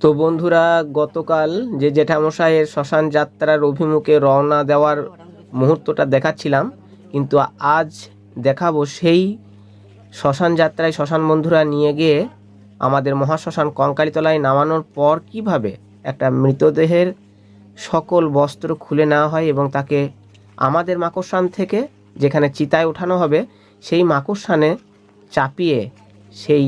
তো বন্ধুরা, গতকাল যে জেঠামশাইয়ের শ্মশান যাত্রার অভিমুখে রওনা দেওয়ার মুহূর্তটা দেখাচ্ছিলাম, কিন্তু আজ দেখাবো সেই শ্মশান যাত্রায় শ্মশান বন্ধুরা নিয়ে গিয়ে আমাদের মহাশ্মশান কঙ্কালীতলায় নামানোর পর কীভাবে একটা মৃতদেহের সকল বস্ত্র খুলে নেওয়া হয় এবং তাকে আমাদের মাকড়সান থেকে যেখানে চিতায় ওঠানো হবে, সেই মাকড়সানে চাপিয়ে সেই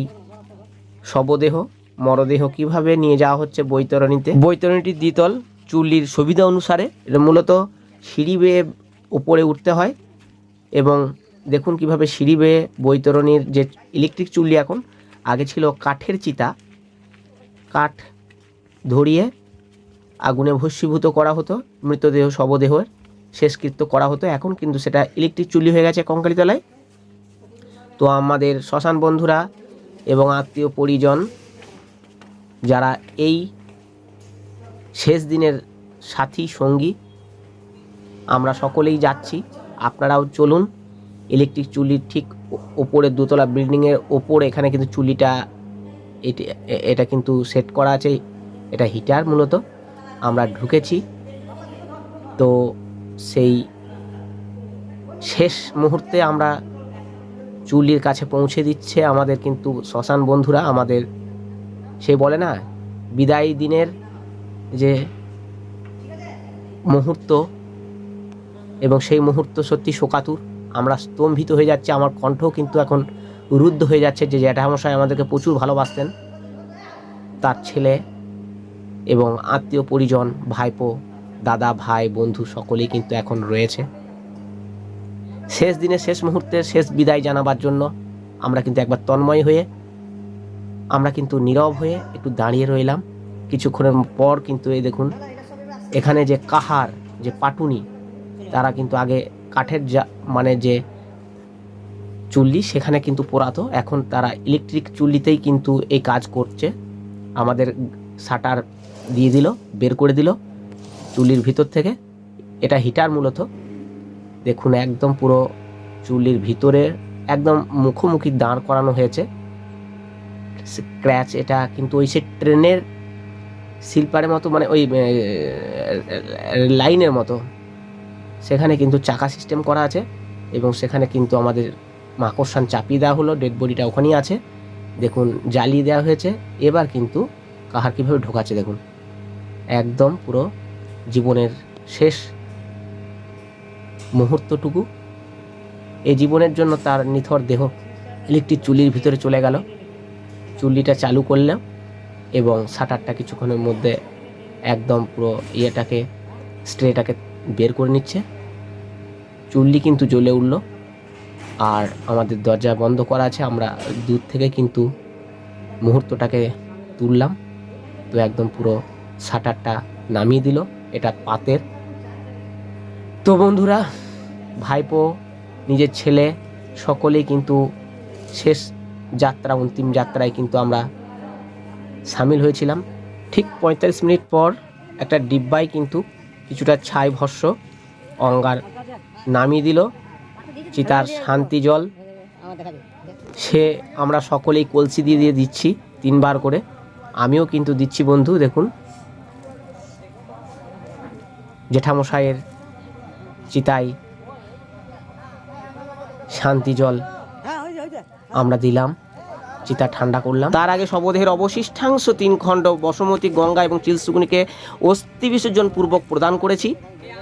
শবদেহ মরদেহ কীভাবে নিয়ে যাওয়া হচ্ছে বৈতরণীতে? বৈতরণীটির দ্বিতল চুল্লির সুবিধা অনুসারে এটা মূলত সিঁড়ি বেয়ে উপরে উঠতে হয় এবং দেখুন কীভাবে সিঁড়ি বেয়ে বৈতরণীর যে ইলেকট্রিক চুল্লি এখন, আগে ছিল কাঠের চিতা। কাঠ ধরিয়ে আগুনে ভস্মীভূত করা হতো, মৃতদেহ শবদেহের শেষকৃত্য করা হতো। এখন কিন্তু সেটা ইলেকট্রিক চুল্লি হয়ে গেছে কঙ্কালীতলায়। তো আমাদের শ্মশান বন্ধুরা এবং আত্মীয় পরিজন যারা এই শেষ দিনের সাথী সঙ্গী, আমরা সকলেই যাচ্ছি। আপনারাও চলুন। ইলেকট্রিক চুল্লির ঠিক ওপরে দোতলা বিল্ডিংয়ের ওপর, এখানে কিন্তু চুল্লিটা এটি- এটা কিন্তু সেট করা আছে। এটা হিটার মূলত। আমরা ঢুকেছি। তো সেই শেষ মুহূর্তে আমরা চুল্লির কাছে পৌঁছে দিচ্ছে আমাদের কিন্তু শ্মশান বন্ধুরা, আমাদের সে বলে না, বিদায়ী দিনের যে মুহূর্ত এবং সেই মুহূর্ত সত্যি শোকাতুর। আমরা স্তম্ভিত হয়ে যাচ্ছে, আমার কণ্ঠও কিন্তু এখন রুদ্ধ হয়ে যাচ্ছে যে জ্যাঠামশাই আমাদেরকে প্রচুর ভালোবাসতেন। তার ছেলে এবং আত্মীয় পরিজন, ভাইপো, দাদা, ভাই, বন্ধু সকলেই কিন্তু এখন রয়েছে। শেষ দিনে শেষ মুহূর্তে শেষ বিদায় জানাবার জন্য আমরা কিন্তু একবার তন্ময় হয়ে আমরা কিন্তু নীরব হয়ে একটু দাঁড়িয়ে রইলাম। কিছুক্ষণের পর কিন্তু এই দেখুন, এখানে যে কাহার, যে পাটুনি, তারা কিন্তু আগে কাঠের যা মানে যে চুল্লি, সেখানে কিন্তু পোড়াতো। এখন তারা ইলেকট্রিক চুল্লিতেই কিন্তু এই কাজ করছে। আমাদের শাটার দিয়ে দিল, বের করে দিল চুল্লির ভিতর থেকে। এটা হিটার মূলত। দেখুন, একদম পুরো চুল্লির ভিতরে একদম মুখোমুখি দাঁড় করানো হয়েছে। স্ক্র্যাচ এটা কিন্তু ওই সে ট্রেনের শিল্পারের মতো মানে ওই লাইনের মতো। সেখানে কিন্তু চাকা সিস্টেম করা আছে এবং সেখানে কিন্তু আমাদের মাকড়সান চাপিয়ে দেওয়া হলো ডেড বডিটা ওখানেই আছে। দেখুন, জ্বালিয়ে দেওয়া হয়েছে। এবার কিন্তু কাহার কীভাবে ঢোকাচ্ছে দেখুন। একদম পুরো জীবনের শেষ মুহূর্তটুকু। এই জীবনের জন্য তার নিথর দেহ ইলেকট্রিক চুলির ভিতরে চলে গেল। চুল্লিটা চালু করলাম এবং শাটারটা কিছুক্ষণের মধ্যে একদম পুরো ইয়েটাকে, স্ট্রেটাকে বের করে নিচ্ছে। চুল্লি কিন্তু জ্বলে উঠল। আর আমাদের দরজা বন্ধ করা আছে, আমরা দূর থেকে কিন্তু মুহূর্তটাকে তুললাম। তো একদম পুরো শাটারটা নামিয়ে দিল, এটা পাতের। তো বন্ধুরা, ভাইপো, নিজের ছেলে, সকলেই কিন্তু শেষ যাত্রা, অন্তিম যাত্রায় কিন্তু আমরা সামিল হয়েছিলাম। ঠিক পঁয়তাল্লিশ মিনিট পর একটা ডিব্বায় কিন্তু কিছুটা ছাই ভস্য অঙ্গার নামিয়ে দিল। চিতার শান্তি জল সে আমরা সকলেই কলসি দিয়ে দিয়ে দিচ্ছি তিনবার করে। আমিও কিন্তু দিচ্ছি বন্ধু, দেখুন। জেঠামশাইয়ের চিতায় শান্তি জল আমরা দিলাম, চিতা ঠান্ডা করলাম। তার আগে শবদেহের অবশিষ্টাংশ তিন খণ্ড বসুমতী, গঙ্গা এবং চিলসুগুনিকে অস্থি বিসর্জন পূর্বক প্রদান করেছি।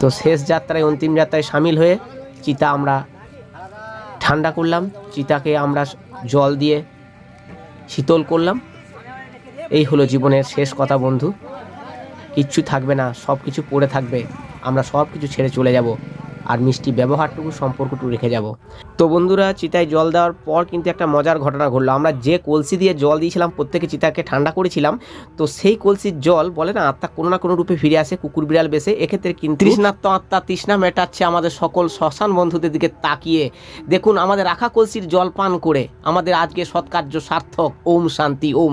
তো শেষ যাত্রায়, অন্তিম যাত্রায় সামিল হয়ে চিতা আমরা ঠান্ডা করলাম। চিতাকে আমরা জল দিয়ে শীতল করলাম। এই হলো জীবনের শেষ কথা, বন্ধু। কিচ্ছু থাকবে না সব কিছু পড়ে থাকবে। আমরা সব কিছু ছেড়ে চলে যাব। আর মিষ্টি ব্যবহারটুকু সম্পর্কটুকু রেখে যাব। তো বন্ধুরা চিতায় জল দেওয়ার পর কিন্তু একটা মজার ঘটনা ঘটলো। আমরা যে কলসি দিয়ে জল দিয়েছিলাম প্রত্যেকে চিতাকে ঠান্ডা করেছিলাম। তো সেই কলসির জল বলে না আত্মা কোনো না কোনো রূপে ফিরে আসে কুকুর বিড়াল বেসে এক্ষেত্রে কিন্তু তৃষ্ণাত্ম আত্মা তৃষ্ণা মেটাচ্ছে আমাদের সকল শ্মশান বন্ধুদের দিকে তাকিয়ে। দেখুন আমাদের রাখা কলসির জল পান করে আমাদের আজকে সৎকার্য সার্থক। ওম শান্তি ওম।